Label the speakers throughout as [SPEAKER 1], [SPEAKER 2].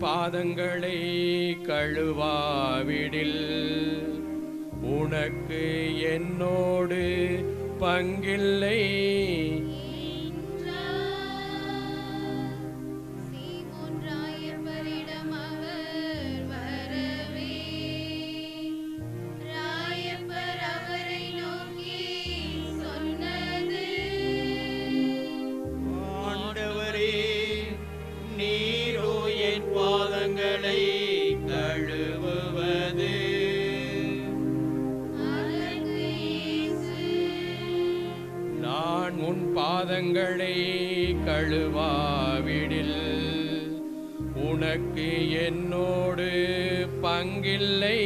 [SPEAKER 1] பாதங்களை கழுவாவிடில் உனக்கு என்னோடு பங்கில்லை. கரங்களை கழுவாவிடில். உனக்கு என்னோடு பங்கில்லை.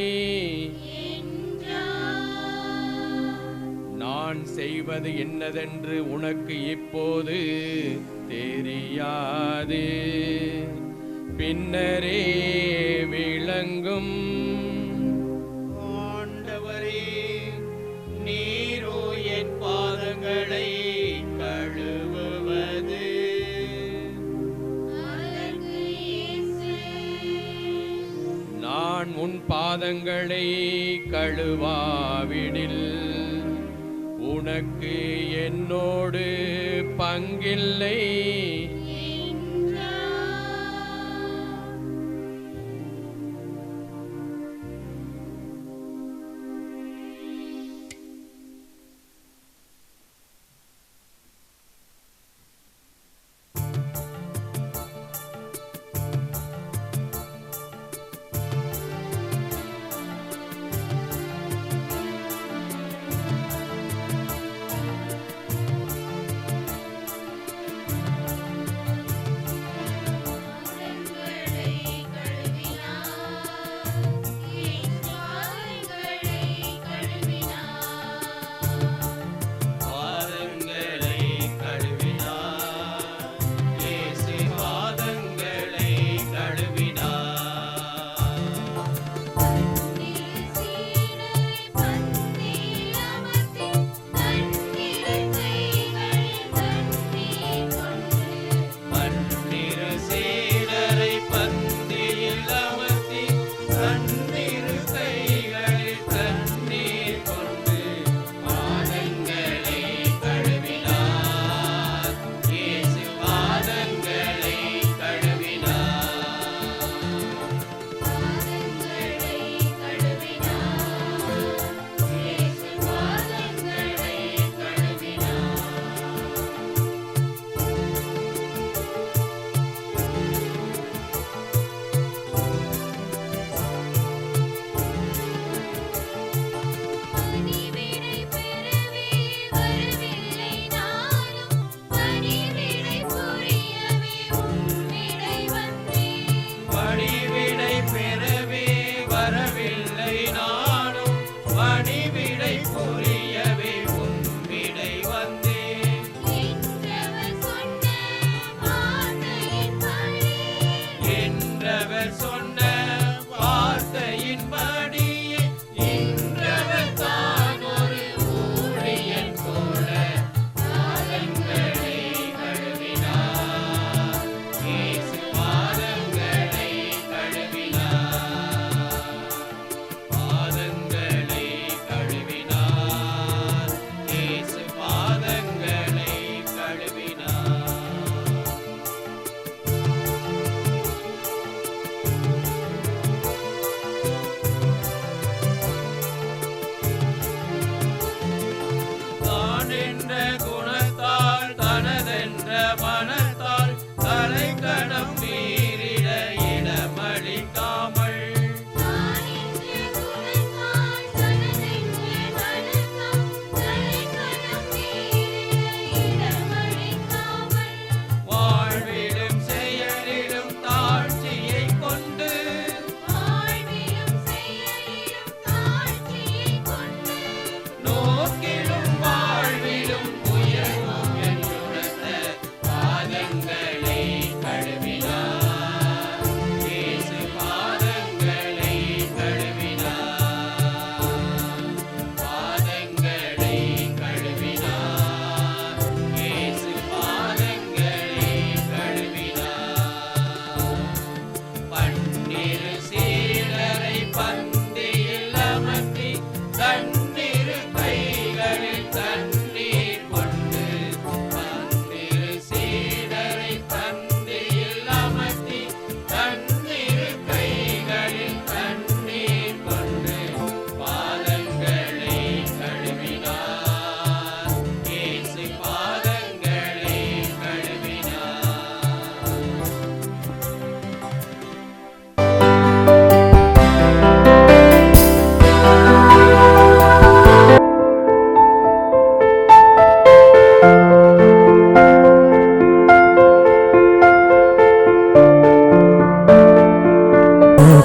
[SPEAKER 1] நான் செய்வது என்னதென்று உனக்கு இப்போது தெரியாது. பின்னரே விளங்கும்
[SPEAKER 2] பாதங்களை
[SPEAKER 1] கழுவாவிடில் உனக்கு என்னோடு பங்கில்லை.